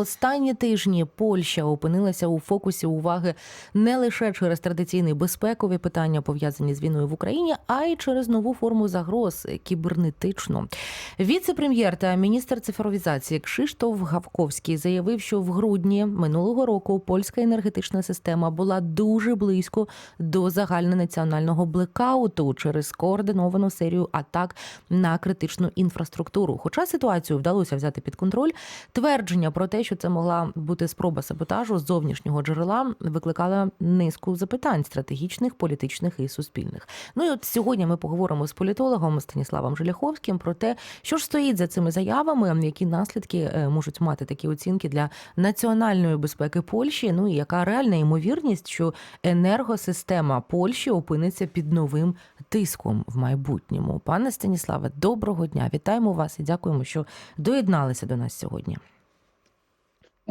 Останні тижні Польща опинилася у фокусі уваги не лише через традиційні безпекові питання, пов'язані з війною в Україні, а й через нову форму загроз кібернетичну. Віце-прем'єр та міністр цифровізації Кшиштоф Гавковський заявив, що в грудні минулого року польська енергетична система була дуже близько до загальнонаціонального блекауту через координовану серію атак на критичну інфраструктуру. Хоча ситуацію вдалося взяти під контроль, твердження про те, що це могла бути спроба саботажу з зовнішнього джерела, викликала низку запитань стратегічних, політичних і суспільних. Ну і от сьогодні ми поговоримо з політологом Станіславом Желяховським про те, що ж стоїть за цими заявами, які наслідки е, можуть мати такі оцінки для національної безпеки Польщі. Ну і яка реальна ймовірність, що енергосистема Польщі опиниться під новим тиском в майбутньому. Пане Станіславе, доброго дня! Вітаємо вас і дякуємо, що доєдналися до нас сьогодні.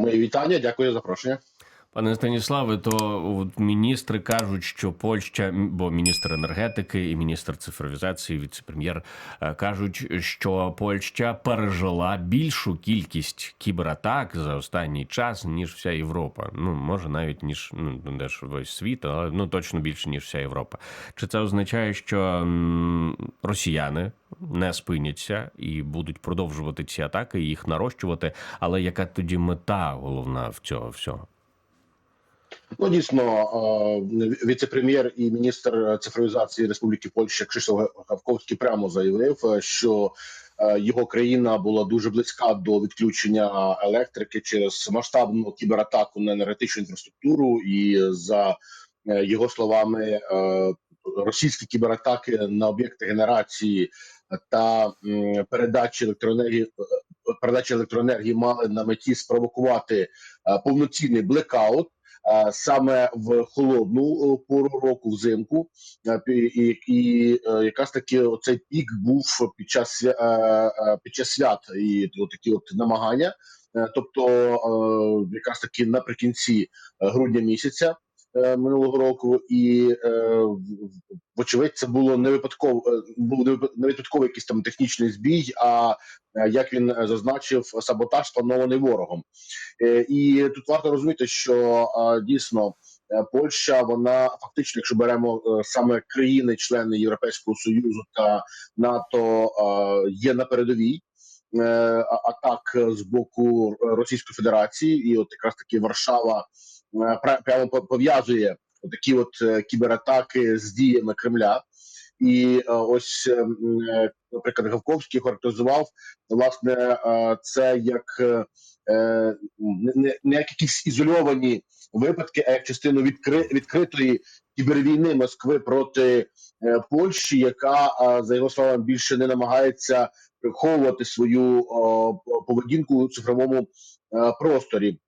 Мої вітання, дякую за запрошення. Пане Станіславе, то міністри кажуть, що Польща, бо міністр енергетики і міністр цифровізації, віце-прем'єр е, кажуть, що Польща пережила більшу кількість кібератак за останній час ніж вся Європа. Ну може навіть ніж ну де ж весь світ, але ну точно більше ніж вся Європа. Чи це означає, що росіяни не спиняться і будуть продовжувати ці атаки, їх нарощувати? Але яка тоді мета головна в цього всього? Ну дійсно, е, віце-прем'єр і міністр цифровізації Республіки Польща Кшиштоф Гавковський прямо заявив, е, що е, його країна була дуже близька до відключення електрики через масштабну кібератаку на енергетичну інфраструктуру, і за його словами, російські кібератаки на об'єкти генерації та передачі електроенергії передачі електроенергії мали на меті спровокувати повноцінний блекаут. Саме в холодну е, пору року взимку, і, і е, якраз таки цей пік був під час е, під час свят і такі от намагання. Тобто, якраз таки наприкінці грудня місяця минулого року, і е, вочевидь, це було не випадково е, був не випад- випадковий якийсь там технічний збій. А е, як він е, зазначив, саботаж спланований ворогом. Е, І тут варто розуміти, що е, дійсно е, Польща, вона фактично, якщо беремо е, саме країни-члени Європейського союзу та НАТО, е, є на передовій. е, Атак з боку Російської Федерації, і от якраз таки Варшава е, прямо по- пов'язує такі от е, кібератаки з діями Кремля. І е, ось, е, е, наприклад, Гавковський характеризував власне е, це як е, е, не, як якісь ізольовані випадки, а як частину відкри, відкритої кібервійни Москви проти е, Польщі, яка е, за його словами більше не намагається приховувати свою поведінку у цифровому е, просторі.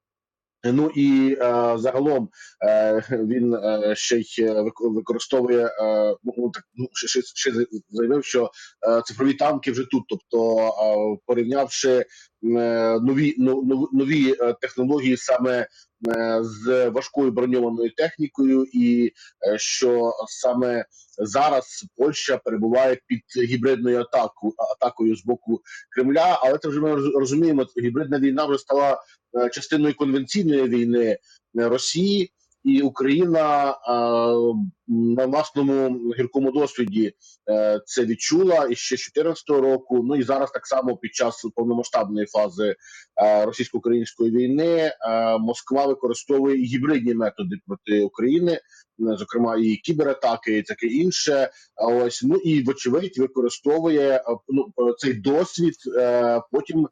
Ну і е, загалом е, він е, ще й е, використовує е, ну так ну ще, ще, заявив, що е, цифрові танки вже тут. Тобто, е, порівнявши нові ну, нов- нові е, технології саме е, з важкою броньованою технікою, і е, що саме зараз Польща перебуває під гібридною атакою атакою з боку Кремля, але це вже ми роз- розуміємо. Гібридна війна вже стала е, частиною конвенційної війни е, Росії, і Україна е, на власному гіркому досвіді е, це відчула і ще з 2014 року. Ну і зараз так само під час повномасштабної фази е, російсько-української війни Москва використовує гібридні методи проти України. Зокрема, і кібератаки, і таке інше. Ось ну і вочевидь використовує ну цей досвід потім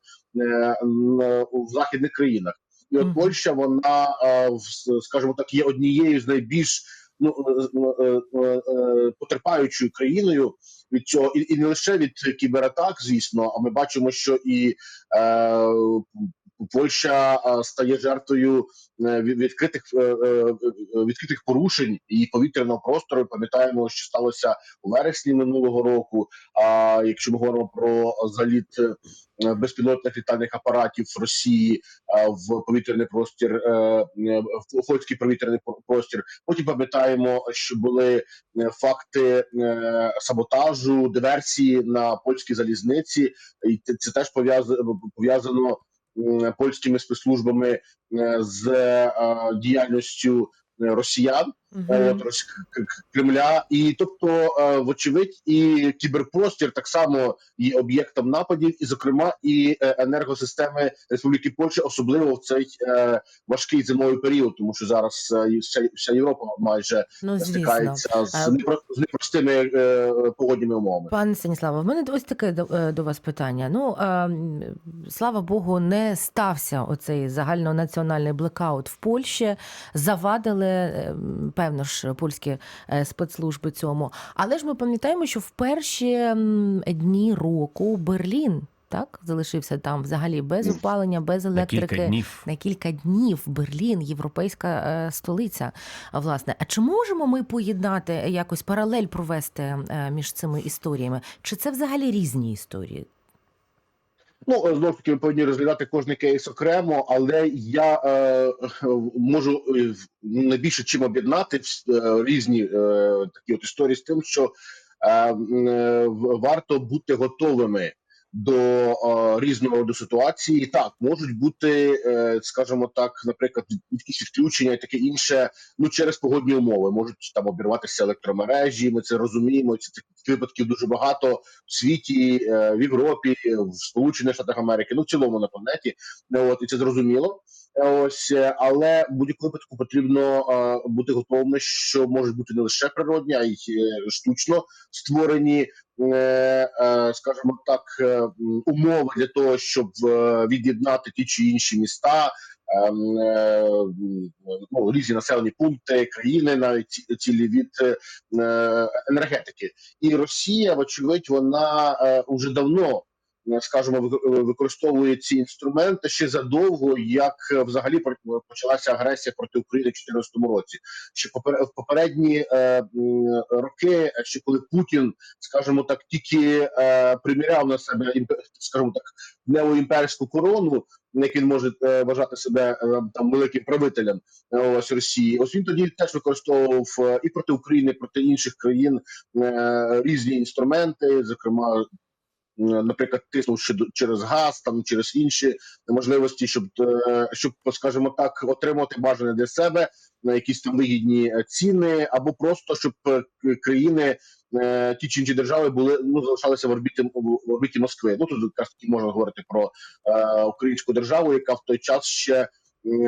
в західних країнах. І от Польща, вона е, скажімо так, є однією з найбільш ну е, е, потерпаючою країною від цього, і, і не лише від кібератак, звісно. А ми бачимо, що і е, Польща е, стає жертвою е, відкритих е, відкритих порушень і повітряного простору. Пам'ятаємо, що сталося у вересні минулого року. А якщо ми говоримо про заліт безпілотних літальних апаратів Росії в повітряний простір, в Охотський повітряний простір. Потім пам'ятаємо, що були факти саботажу, диверсії на польській залізниці, і це, теж пов'язано пов'язано польськими спецслужбами е, з е, діяльністю е, росіян. Е, от, Кремля, і тобто, е, вочевидь, і кіберпростір так само є об'єктом нападів, і зокрема і е, енергосистеми Республіки Польща, особливо в цей важкий зимовий період, тому що зараз вся, вся Європа майже Ну, стикається з, непро- з непростими погодніми умовами. Пане Станіславе, в мене ось таке до, до вас питання. Ну слава Богу, не стався оцей загальнонаціональний блекаут в Польщі. Завадили певно ж польські е, спецслужби цьому. Але ж ми пам'ятаємо, що в перші дні року Берлін так залишився там взагалі без опалення, без На електрики. кілька днів. На кілька днів Берлін, європейська е, столиця. Власне, а чи можемо ми поєднати якось паралель провести е, між цими історіями? Чи це взагалі різні історії? Ну знов ж таки, ми повинні розглядати кожний кейс окремо, але я е, можу е, в- ну, найбільше чим об'єднати е, різні е, такі от історії з тим, що е, е, варто бути готовими до е, різного роду ситуації. Так можуть бути, е, скажімо так, наприклад, якісь відключення і таке інше. Ну через погодні умови можуть там обірватися електромережі. Ми це розуміємо. Це таких випадків дуже багато в світі, е, в Європі, в Сполучених Штатах Америки, ну в цілому на планеті. От і це зрозуміло. Ось, е, але в будь-якому випадку потрібно е, бути готовими, що можуть бути не лише природні, а й е, штучно створені, е, е, скажімо так, е, умови для того, щоб е, від'єднати ті чи інші міста. ем, е, Ну, різні населені пункти, країни, навіть цілі від енергетики, і Росія, вочевидь, вона вже давно. Е, Скажімо, використовує ці інструменти ще задовго, як е, взагалі почалася агресія проти України в 2014 році. Ще в попередні е, роки, е, ще коли Путін, скажімо так, тільки е, приміряв на себе скажімо так, неоімперську корону, як він може е, вважати себе е, там великим правителем е, ось Росії. Ось він тоді теж використовував е, і проти України, і проти інших країн е, різні інструменти, зокрема. Е, Наприклад, тиснув через газ, там через інші можливості, щоб е, щоб, скажімо так, отримати бажане для себе на якісь там вигідні е, ціни, або просто щоб е, країни е, ті чи інші держави були ну залишалися в орбіті в орбіті Москви. Ну тут якраз таки можна говорити про е, українську державу, яка в той час ще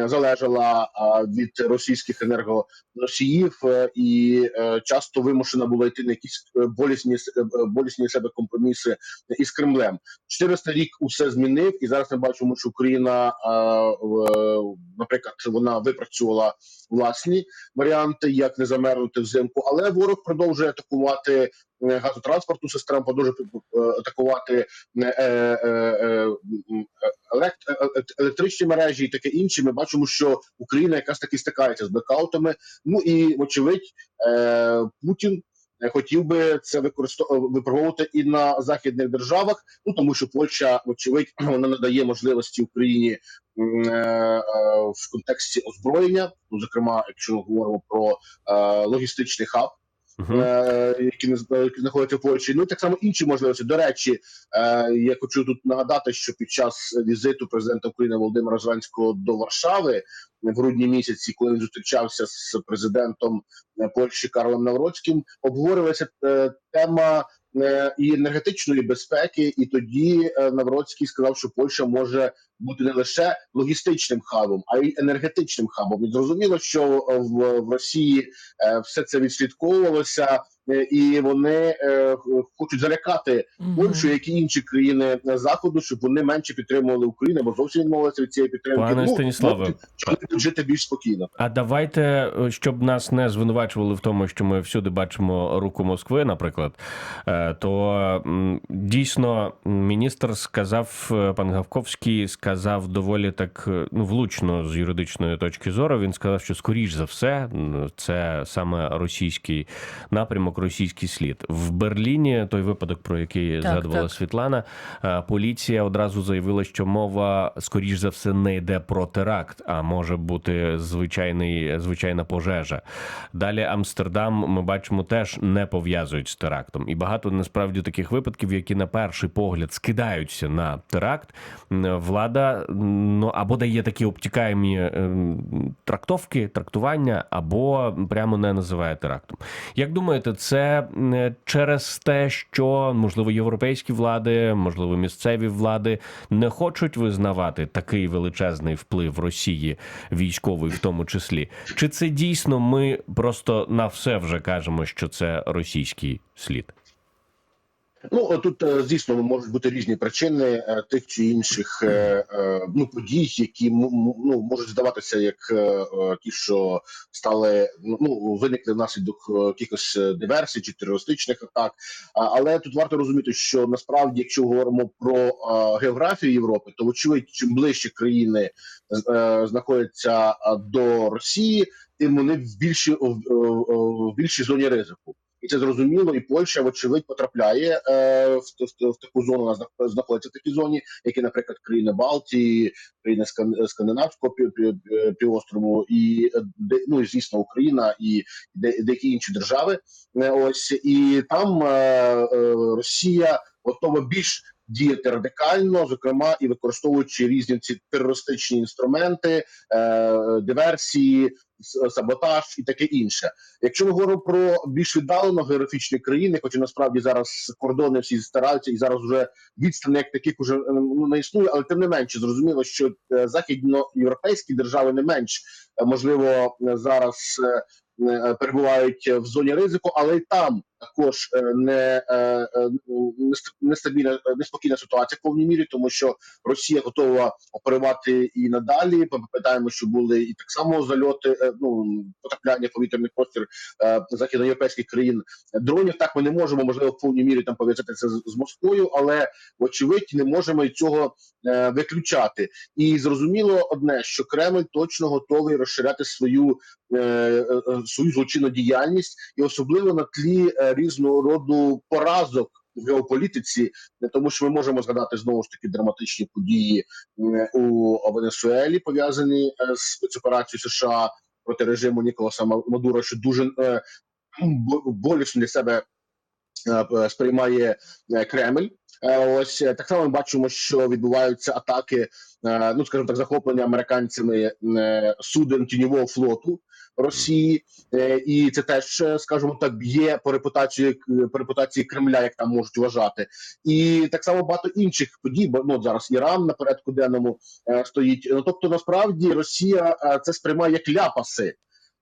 залежала від російських енергоносіїв е, і е, часто вимушена була йти на якісь е, болісні болісні себе компроміси із Кремлем. 400 рік усе змінив, і зараз ми бачимо, що Україна, наприклад, вона випрацювала власні варіанти, як не замерзнути взимку, але ворог продовжує атакувати е, газотранспортну систему, продовжує е, атакувати е, електричні мережі і таке інше. Ми бачимо, що Україна якраз таки стикається з блекаутами. Ну і вочевидь, Путін. Хотів би це використовувати і на західних державах, ну тому що Польща, вочевидь, вона надає можливості Україні в контексті озброєння. Ну, зокрема, якщо ми говоримо про е, логістичний хаб, Мгм. е, які знаходяться в Польщі. Ну і так само інші можливості. До речі, е, я хочу тут нагадати, що під час візиту президента України Володимира Зеленського до Варшави в грудні місяці, коли він зустрічався з президентом е, Польщі Карлом Навроцьким, обговорювалася е, тема. Е, І енергетичної безпеки, і тоді е, Навроцький сказав, що Польща може бути не лише логістичним хабом, а й енергетичним хабом. І зрозуміло, що е, в, Росії все це відслідковувалося, і вони е, хочуть залякати. Польщу, як і інші країни е, заходу, щоб вони менше підтримували Україну, або зовсім відмовилися від цієї підтримки. Пане ну, Станіславе, можуть- що вони будуть жити більш спокійно. А давайте, е, щоб нас не звинувачували в тому, що ми всюди бачимо руку Москви, наприклад, е, то дійсно міністр сказав, е, пан Гавковський сказав доволі так е, ну влучно з юридичної точки зору. Він сказав, що скоріш за все це саме російський напрямок. Російський слід в Берліні. Той випадок, про який Так, згадувала так. Світлана, е, поліція одразу заявила, що мова скоріш за все не йде про теракт, а може бути звичайний звичайна пожежа. Далі Амстердам ми бачимо теж не пов'язують з терактом, і багато насправді таких випадків, які на перший погляд скидаються на теракт. Влада ну або дає такі обтікаємі ем, трактовки, трактування, або прямо не називає терактом. Як думаєте, це через те, що можливо європейські влади, можливо, місцеві влади не хочуть визнавати такий величезний вплив Росії, військовий в тому числі? Чи це дійсно ми просто на все вже кажемо, що це російський слід? Ну тут е, звісно можуть бути різні причини е, тих чи інших е, е, ну подій, які ну можуть здаватися як е, е, ті, що стали ну виникли внаслідок е, якихось е, диверсій чи терористичних атак. Але тут варто розуміти, що насправді, якщо говоримо про е, географію Європи, то вочевидь, чим ближче країни е, знаходяться е, до Росії, тим вони в більшій в більшій зоні ризику. І це зрозуміло, і Польща, вочевидь, потрапляє е, в, в, в таку зону. Вона зна- знаходиться в такій зоні, які, наприклад, країни Балтії, країни Скандинавського пі- пі- пі- півострову, і ну і звісно Україна і деякі інші держави. Е, Ось і там е, е, Росія готова більш діяти радикально, зокрема і використовуючи різні ці терористичні інструменти, е, диверсії, саботаж і таке інше. Якщо ми говоримо про більш віддалено географічні країни, хоча насправді зараз кордони всі стараються, і зараз вже відстань як таких уже е, ну, не існує, але тим не менше зрозуміло, що е, західноєвропейські держави не менш е, можливо зараз перебувають в зоні ризику, але й там також е, не, е, е, нестабільна, е, неспокійна ситуація в повній мірі, тому що Росія готова оперувати і надалі. Пам'ятаємо, що були і так само зальоти, е, ну потрапляння в повітряний простір е, західноєвропейських країн дронів. Так ми не можемо можливо в повній мірі там пов'язати це з, Москвою, але вочевидь не можемо і цього е, виключати. І зрозуміло одне, що Кремль точно готовий розширяти свою е, е, е, свою злочинну діяльність, і особливо на тлі е, різного роду поразок. В геополітиці, тому що ми можемо згадати знову ж таки драматичні події у Венесуелі, пов'язані е, з спецоперацією США проти режиму Ніколаса Ма- Мадуро, що дуже е, болісно для себе сприймає Кремль. Е, Ось е, так само ми бачимо, що відбуваються атаки, е, ну скажімо так, захоплення американцями суден тіньового флоту Росії, і це теж, скажімо так, б'є по репутації по репутації Кремля, як там можуть вважати, і так само багато інших подій. Бо ну зараз Іран на порядку денному стоїть. Ну тобто, насправді Росія це сприймає як ляпаси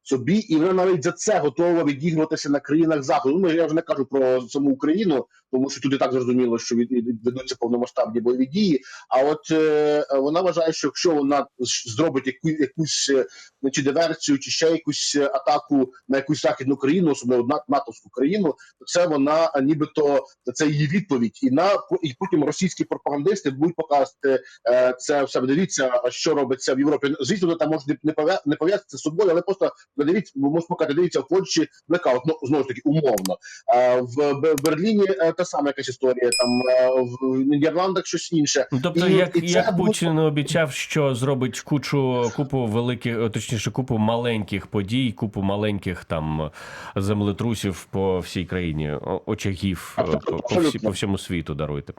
собі, і вона навіть за це готова відігнутися на країнах заходу. Ну я вже не кажу про саму Україну, тому що туди так зрозуміло, що від, від- ведуться повномасштабні бойові дії. А от е, вона вважає, що якщо вона зробить яку, якусь е, ну, чи диверсію, чи ще якусь е, атаку на якусь західну країну, особливо на натовську країну, то це вона е, нібито це її відповідь. І на і потім російські пропагандисти будуть показувати е, це все. Дивіться, що робиться в Європі. Звісно, там можуть не не пов'язати з собою, але просто дивіться, можете показати, дивіться в Польщі блекаут, ну знову ж таки умовно. А в Берліні е, та сама якась історія, там е, в Нідерландах щось інше. Ну, тобто, І- як, і як Путін обіцяв, що зробить кучу купу великих, точніше, купу маленьких подій, купу маленьких там землетрусів по всій країні, очагів е, по, по, всі, по всьому світу даруйте.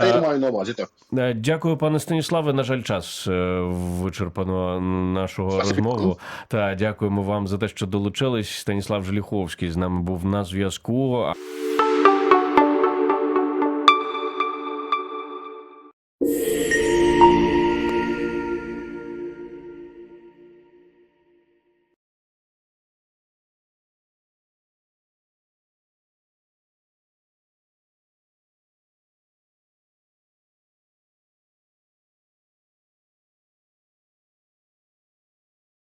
Я Е, маю на увазі так. Е, Дякую, пане Станіславе. На жаль, час е, вичерпано нашого Спасибі. розмову. Та дякуємо вам за те, що долучились. Станіслав Желіховський з нами був на зв'язку.